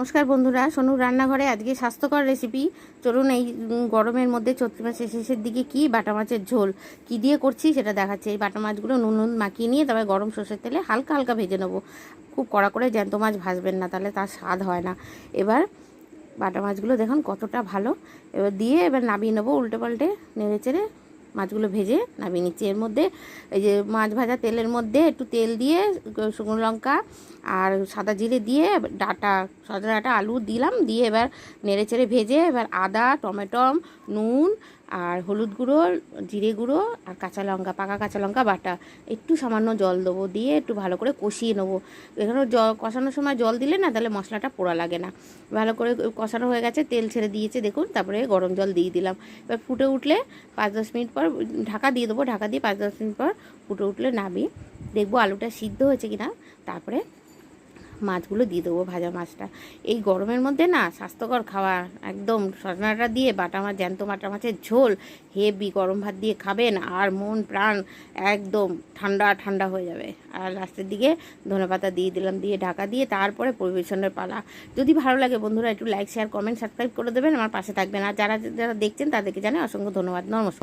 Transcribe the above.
নমস্কার বন্ধুরা, সোনু রান্নাঘরে আজকে স্বাস্থ্যকর রেসিপি চলুন এই গরমের মধ্যে চৈত্র মাসের শেষের দিকে কি বাটা মাছের ঝোল, কি দিয়ে করছি সেটা দেখাচ্ছে। এই বাটা মাছগুলো নুন নুন মাখিয়ে নিয়ে তবে গরম সর্ষের তেলে হালকা হালকা ভেজে নেব। খুব কড়া করে জ্যান্ত মাছ ভাজবেন না, তাহলে তার স্বাদ হয় না। এবার বাটা মাছগুলো দেখুন কতটা ভালো। এবার দিয়ে এবার নামিয়ে নেব উল্টে পাল্টে, নেড়ে চেড়ে মাছগুলো ভেজে নামিয়ে নিচ্ছি। এর মধ্যে এই যে মাছ ভাজা তেলের মধ্যে একটু তেল দিয়ে শুকনো লঙ্কা আর সাদা জিরে দিয়ে ডাটা, সাদা ডাটা, আলু দিলাম। দিয়ে এবার নেড়ে চেড়ে ভেজে এবার আদা, টমেটো, নুন আর হলুদ গুঁড়ো, জিরে গুঁড়ো আর কাঁচা লঙ্কা, পাকা কাঁচা লঙ্কা বাটা একটু সামান্য জল দেবো দিয়ে একটু ভালো করে কষিয়ে নেব। এখানে জল কষানোর সময় জল দিলে না তাহলে মশলাটা পোড়া লাগে না। ভালো করে কষানো হয়ে গেছে, তেল ছেড়ে দিয়েছে দেখুন, তারপরে গরম জল দিয়ে দিলাম। এবার ফুটে উঠলে পাঁচ দশ মিনিট পর ঢাকা দিয়ে দেবো। ঢাকা দিয়ে পাঁচ দশ মিনিট পর ফুটে উঠলে নাবি দেখব আলুটা সিদ্ধ হয়েছে কিনা। তারপরে মাছগুলো দিয়ে দেবো ভাজা মাছটা। এই গরমের মধ্যে না স্বাস্থ্যকর খাওয়া একদম সজনাটা দিয়ে বাটা মাছ, জ্যান্ত বাটা মাছের ঝোল হেভি গরম ভাত দিয়ে খাবেন আর মন প্রাণ একদম ঠান্ডা ঠান্ডা হয়ে যাবে। আর লাস্টের দিকে ধনেপাতা দিয়ে দিলাম, দিয়ে ঢাকা দিয়ে তারপরে পরিবেশনের পালা। যদি ভালো লাগে বন্ধুরা একটু লাইক শেয়ার কমেন্ট সাবস্ক্রাইব করে দেবেন। আমার পাশে থাকবেন। আর যারা যারা দেখছেন তাদেরকে জানে অসংখ্য ধন্যবাদ। নমস্কার।